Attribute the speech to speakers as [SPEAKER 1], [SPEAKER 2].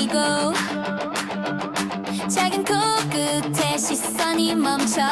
[SPEAKER 1] 내리고 작은 코끝에 시선이 멈춰.